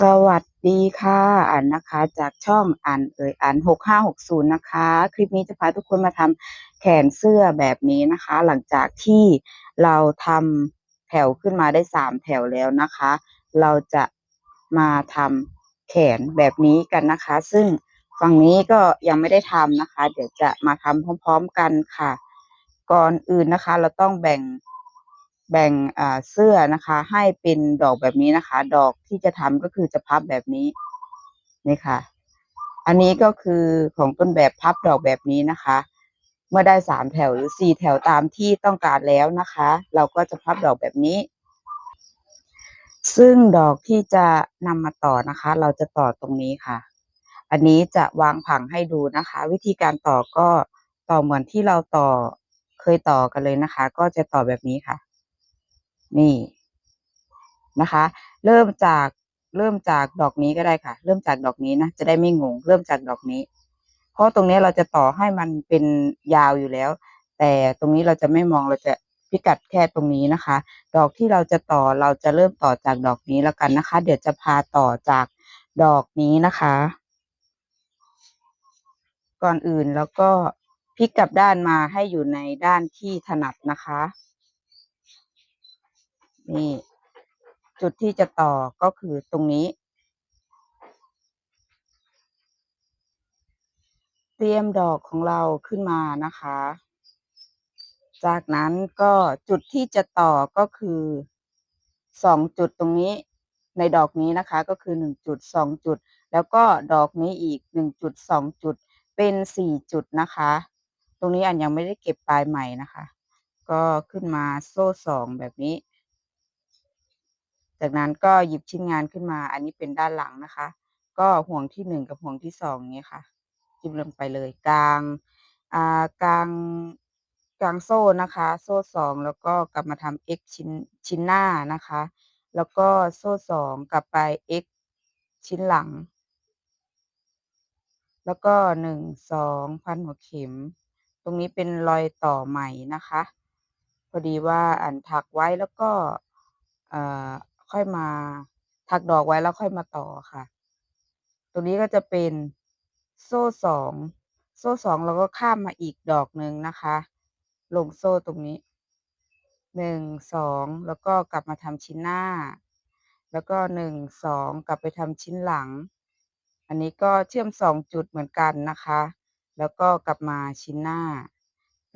สวัสดีค่ะอันนะคะ จากช่องอันเอ่ยอันหกห้าหกศูนย์นะคะ คลิปนี้จะพาทุกคนมาทำแขนเสื้อแบบนี้นะคะ หลังจากที่เราทำแถวขึ้นมาได้สามแถวแล้วนะคะ เราจะมาทำแขนแบบนี้กันนะคะ ซึ่งฝั่งนี้ก็ยังไม่ได้ทำนะคะ เดี๋ยวจะมาทำพร้อม ๆกันค่ะ ก่อนอื่นนะคะ เราต้องแบ่ง แบ่งเสื้อนะคะ ให้เป็นดอกแบบนี้นะคะ ดอกที่จะทำก็คือจะพับแบบนี้นี่ค่ะ อันนี้ก็คือของต้นแบบพับดอกแบบนี้นะคะ เมื่อได้สามแถวหรือสี่แถวตามที่ต้องการแล้วนะคะ เราก็จะพับดอกแบบนี้ ซึ่งดอกที่จะนำมาต่อนะคะ เราจะต่อตรงนี้ค่ะ อันนี้จะวางผังให้ดูนะคะ วิธีการต่อก็ต่อเหมือนที่เราต่อเคยต่อกันเลยนะคะ ก็จะต่อแบบนี้ค่ะ นี่นะคะ เริ่มจากเริ่มจากดอกนี้ก็ได้ค่ะ เริ่มจากดอกนี้นะจะได้ไม่งง เริ่มจากดอกนี้ เพราะตรงนี้เราจะต่อให้มันเป็นยาวอยู่แล้ว แต่ตรงนี้เราจะไม่มองเราจะพิกัดแค่ตรงนี้นะคะ ดอกที่เราจะต่อเราจะเริ่มต่อจากดอกนี้แล้วกันนะคะ เดี๋ยวจะพาต่อจากดอกนี้นะคะ ก่อนอื่นแล้วก็พลิกกลับด้านมาให้อยู่ในด้านที่ถนัดนะคะ นี่ จุดที่จะต่อก็คือตรงนี้ เตรียมดอกของเราขึ้นมานะคะ จากนั้นก็จุดที่จะต่อก็คือสองจุดตรงนี้ในดอกนี้นะคะก็คือหนึ่งจุดสองจุด แล้วก็ดอกนี้อีกหนึ่งจุดสองจุด เป็นสี่จุดนะคะ ตรงนี้อันยังไม่ได้เก็บปลายใหม่นะคะ ก็ขึ้นมาโซ่สองแบบนี้ จากนั้นก็หยิบชิ้นงานขึ้นมา อันนี้เป็นด้านหลังนะคะ ก็ห่วงที่หนึ่งกับห่วงที่สองนี้ค่ะ จิ้มลงไปเลยกลางอ่ากลางกลางโซ่นะคะ โซ่สองแล้วก็กลับมาทำ x ชิ้นชิ้นหน้านะคะ แล้วก็โซ่สองกลับไป x ชิ้นหลัง แล้วก็หนึ่งสองพันหัวเข็ม ตรงนี้เป็นรอยต่อใหม่นะคะ พอดีว่าอันถักไว้แล้วก็เอ่อ ค่อยมาถักดอกไว้แล้วค่อยมาต่อค่ะ ตรงนี้ก็จะเป็นโซ่สอง โซ่สองเราก็ข้ามมาอีกดอกหนึ่งนะคะ ลงโซ่ตรงนี้หนึ่งสองแล้วก็กลับมาทำชิ้นหน้า แล้วก็หนึ่งสองกลับไปทำชิ้นหลัง อันนี้ก็เชื่อมสองจุดเหมือนกันนะคะ แล้วก็กลับมาชิ้นหน้า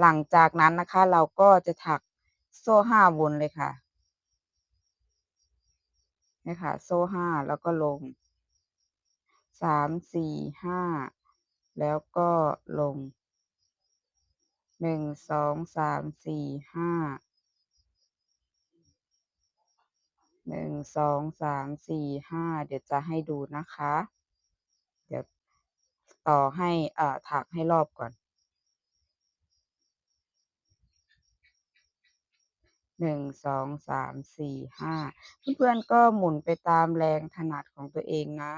หลังจากนั้นนะคะเราก็จะถักโซ่ห้าวนเลยค่ะ นี่ค่ะโซ่ห้าแล้วก็ลงสามสี่ห้าแล้วก็ลงหนึ่งสองสามสี่ห้าหนึ่งสองสามสี่ห้าเดี๋ยวจะให้ดูนะคะ เดี๋ยวต่อให้อ่าถักให้รอบก่อน หนึ่งสองสามสี่ห้าเพื่อนๆก็หมุนไปตามแรงถนัดของตัวเองนะ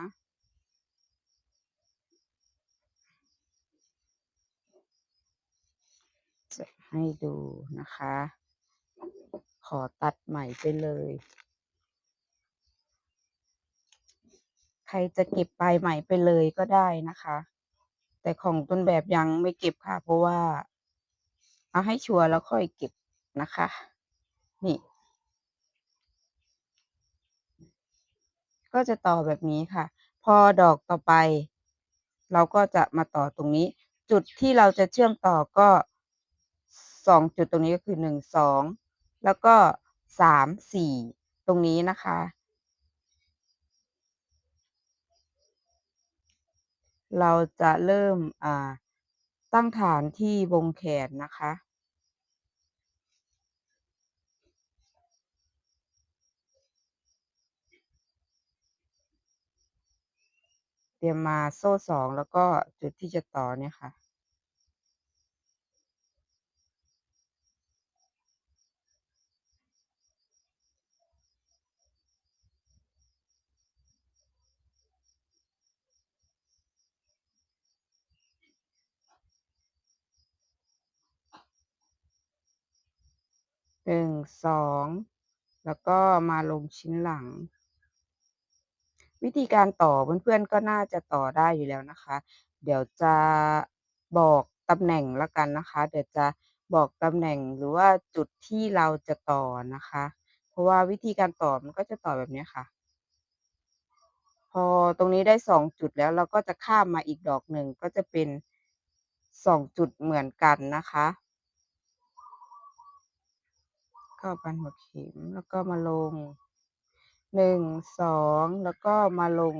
จะให้ดูนะคะ ขอตัดใหม่ไปเลย ใครจะเก็บปลายใหม่ไปเลยก็ได้นะคะ แต่ของต้นแบบยังไม่เก็บค่ะ เพราะว่า เอาให้ชัวร์แล้วค่อยเก็บนะคะ นี่ ก็จะต่อแบบนี้ค่ะ พอดอกต่อไป เราก็จะมาต่อตรงนี้ จุดที่เราจะเชื่อมต่อก็สองจุดตรงนี้ก็คือหนึ่งสองแล้วก็สามสี่ตรงนี้นะคะ เราจะเริ่มตั้งฐานที่วงแขนนะคะ เตรียมมาโซ่สองแล้วก็จุดที่จะต่อเนี่ยค่ะ หนึ่งสอง แล้วก็มาลงชิ้นหลัง วิธีการต่อเพื่อนๆก็น่าจะต่อได้อยู่แล้วนะคะ เดี๋ยวจะบอกตำแหน่งล้วกันนะคะ เดี๋ยวจะบอกตำแหน่งหรือว่าจุดที่เราจะต่อนะคะ เพราะว่าวิธีการต่อมันก็จะต่อแบบนี้ค่ะ พอตรงนี้ได้2จุดแล้วเราก็จะข้ามมาอีกดอกหนึ่งก็จะเป็น2จุดเหมือนกันนะคะเข้าพันหัวเข็มแล้วก็มาลง 1 2แล้วก็มาลง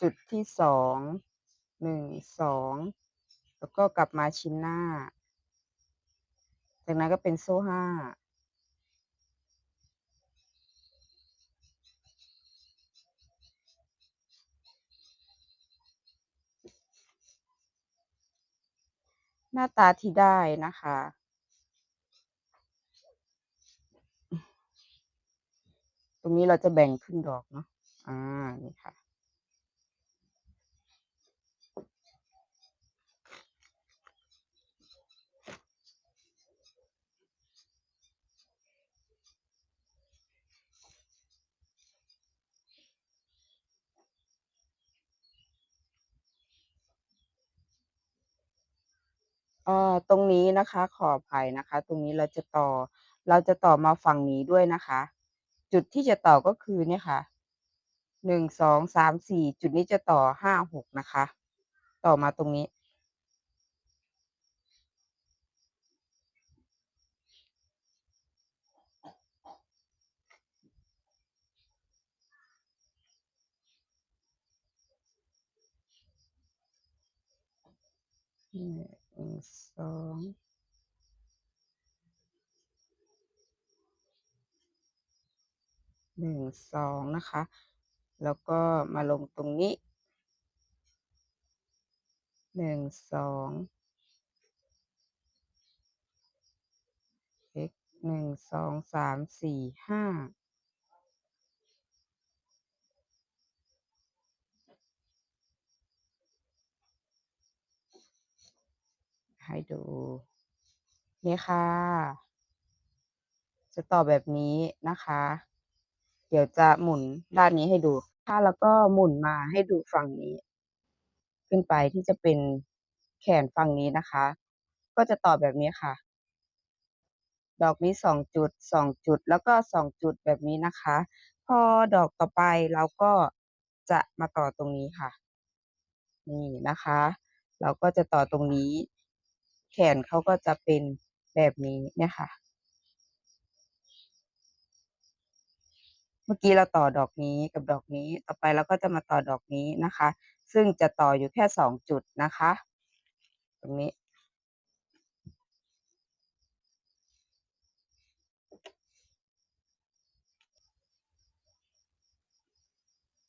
จุดที่2 1 2แล้วก็กลับมาชิ้นหน้า จากนั้นก็เป็นโซ่5หน้าตาที่ได้นะคะ รงนี้เราจะแบ่งครึ่งดอกเนาะอ่านี่ค่ะ เอ่อตรงนี้นะคะ ขออภัยนะคะ ตรงนี้เราจะต่อ เราจะต่อมาฝั่งนี้ด้วยนะคะ จุดที่จะต่อก็คือเนี่ยค่ะ1 2 3 4จุดนี้จะต่อ5 6นะคะ ต่อมาตรงนี้1 2 1 หนึ่งสองนะคะ แล้วก็มาลงตรงนี้หนึ่งสองเอ็กหนึ่งสองสามสี่ห้าให้ดูนี่ค่ะ จะตอบแบบนี้นะคะ ดี๋ยวจะหมุนด้านนี้ให้ดูค่ะแล้วก็หมุนมาให้ดูฝั่งนี้ ขึ้นไปที่จะเป็นแขนฝั่งนี้นะคะ ก็จะต่อแบบนี้ค่ะ ดอกนี้2จุด2จุด แล้วก็2จุดแบบนี้นะคะ พอดอกต่อไปเราก็จะมาต่อตรงนี้ค่ะ นี่นะคะ เราก็จะต่อตรงนี้ แขนเขาก็จะเป็นแบบนี้เนี่ยค่ะ เมื่อกี้เราต่อดอกนี้กับดอกนี้ ต่อไปเราก็จะมาต่อดอกนี้นะคะ ซึ่งจะต่ออยู่แค่2จุดนะคะ ตรงนี้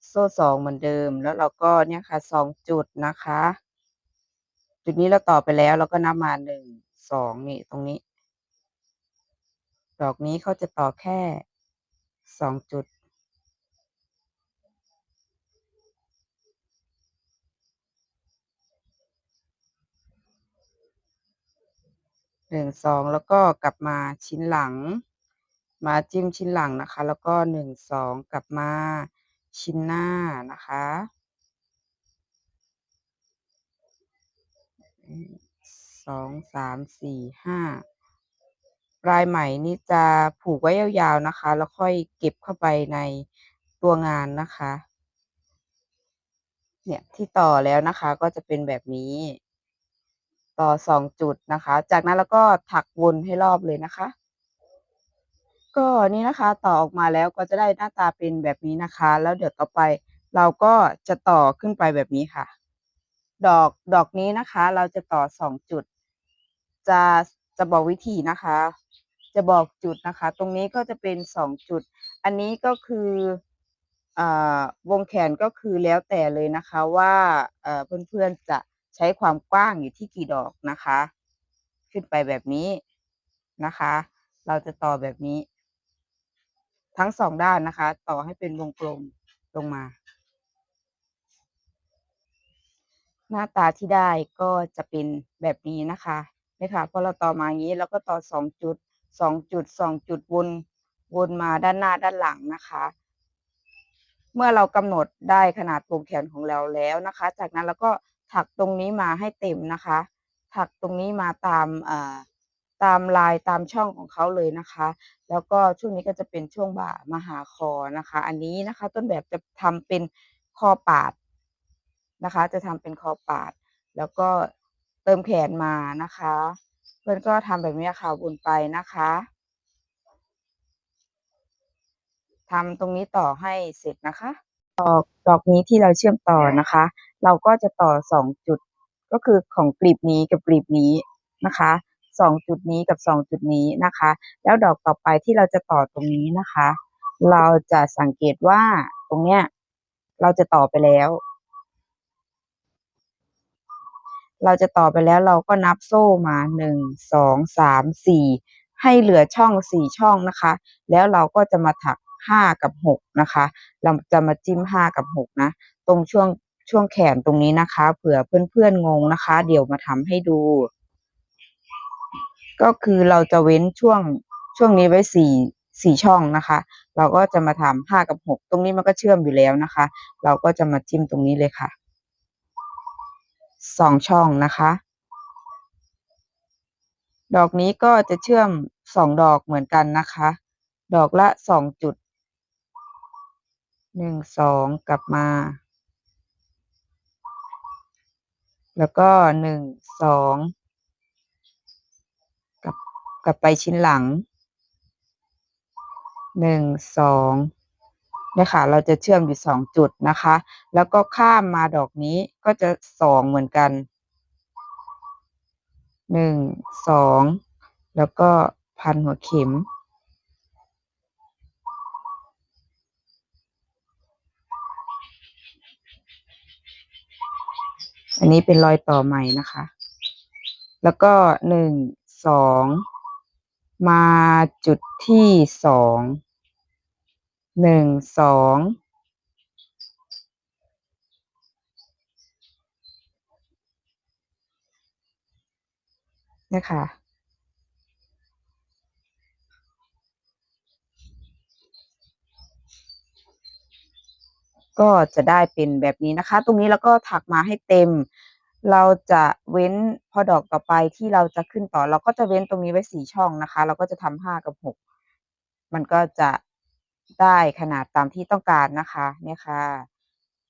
โซ่2เหมือนเดิม แล้วเราก็เนี่ยค่ะ2จุดนะคะ จุดนี้เราต่อไปแล้วเราก็นับมา1 2นี่ตรงนี้ ดอกนี้เขาจะต่อแค่ 2จุด1 2แล้วก็กลับมาชิ้นหลัง มาจิ้มชิ้นหลังนะคะ แล้วก็1 2กลับมาชิ้นหน้านะคะ1 2 3 4 5 ปลายไหมนี่จะผูกไว้ยาวๆนะคะ แล้วค่อยเก็บเข้าไปในตัวงานนะคะ เนี่ยที่ต่อแล้วนะคะก็จะเป็นแบบนี้ ต่อ2จุดนะคะ จากนั้นเราก็ถักวนให้รอบเลยนะคะ ก็นี่นะคะต่อออกมาแล้วก็จะได้หน้าตาเป็นแบบนี้นะคะ แล้วเดี๋ยวต่อไปเราก็จะต่อขึ้นไปแบบนี้ค่ะ ดอกดอกนี้นะคะ เราจะต่อ2จุด จะจะบอกวิธีนะคะ จะบอกจุดนะคะ ตรงนี้ก็จะเป็น2จุด อันนี้ก็คืออวงแขนก็คือแล้วแต่เลยนะคะว่าเพื่อนๆจะใช้ความกว้างอยู่ที่กี่ดอกนะคะ ขึ้นไปแบบนี้นะคะ เราจะต่อแบบนี้ ทั้ง2ด้านนะคะ ต่อให้เป็นวงกลมลงมา หน้าตาที่ได้ก็จะเป็นแบบนี้นะคะเนี่ค่ะพอเราต่อมาอย่างงี้เราก็ต่อ2จุด 2จุด2จุดวนวนมาด้านหน้าด้านหลังนะคะ เมื่อเรากำหนดได้ขนาดปร่งแขนของเราแล้วนะคะ จากนั้นเราก็ถักตรงนี้มาให้เต็มนะคะ ถักตรงนี้มาตามอ่าตามลายตามช่องของเขาเลยนะคะ แล้วก็ช่วงนี้ก็จะเป็นช่วงบ่ามาหาคอนะคะ อันนี้นะคะ ต้นแบบจะทำเป็นคอปาดนะคะ จะทำเป็นคอปาด แล้วก็เติมแขนมานะคะ พื่อนก็ทำแบบนี้ค่ะวนไปนะคะทำตรงนี้ต่อให้เสร็จนะคะดอกดอกนี้ที่เราเชื่อมต่อนะคะ เราก็จะต่อสองจุดก็คือของกลีบนี้กับกลีบนี้นะคะสองจุดนี้กับสองจุดนี้นะคะ แล้วดอกต่อไปที่เราจะต่อตรงนี้นะคะ เราจะสังเกตว่าตรงเนี้ยเราจะต่อไปแล้ว เราจะต่อไปแล้วเราก็นับโซ่มาหนึ่งสองสามสี่ให้เหลือช่องสี่ช่องนะคะ แล้วเราก็จะมาถักห้ากับหกนะคะ เราจะมาจิ้มห้ากับหกนะ ตรงช่วงช่วงแขนตรงนี้นะคะ เผื่อเพื่อนๆงงนะคะ เดี๋ยวมาทำให้ดู ก็คือเราจะเว้นช่วงช่วงนี้ไว้สี่สี่ช่องนะคะ เราก็จะมาทำห้ากับหกตรงนี้มันก็เชื่อมอยู่แล้วนะคะ เราก็จะมาจิ้มตรงนี้เลยค่ะ สองช่องนะคะ ดอกนี้ก็จะเชื่อมสองดอกเหมือนกันนะคะ ดอกละสองจุดหนึ่งสองกลับมา แล้วก็หนึ่งสองกลับกลับไปชิ้นหลังหนึ่งสอง เนี่ยค่ะ เราจะเชื่อมอยู่สองจุดนะคะ แล้วก็ข้ามมาดอกนี้ก็จะสองเหมือนกันหนึ่งสองแล้วก็พันหัวเข็ม อันนี้เป็นรอยต่อใหม่นะคะ แล้วก็หนึ่งสองมาจุดที่สอง หนึ่งสองเนี่ยค่ะก็จะได้เป็นแบบนี้นะคะ ตรงนี้แล้วก็ถักมาให้เต็ม เราจะเว้นพอดอกต่อไปที่เราจะขึ้นต่อ เราก็จะเว้นตรงนี้ไว้สี่ช่องนะคะ เราก็จะทำห้ากับหกมันก็จะ ได้ขนาดตามที่ต้องการนะคะ เนี่ยค่ะ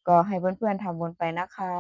ก็ให้เพื่อนๆทำวนไปนะคะ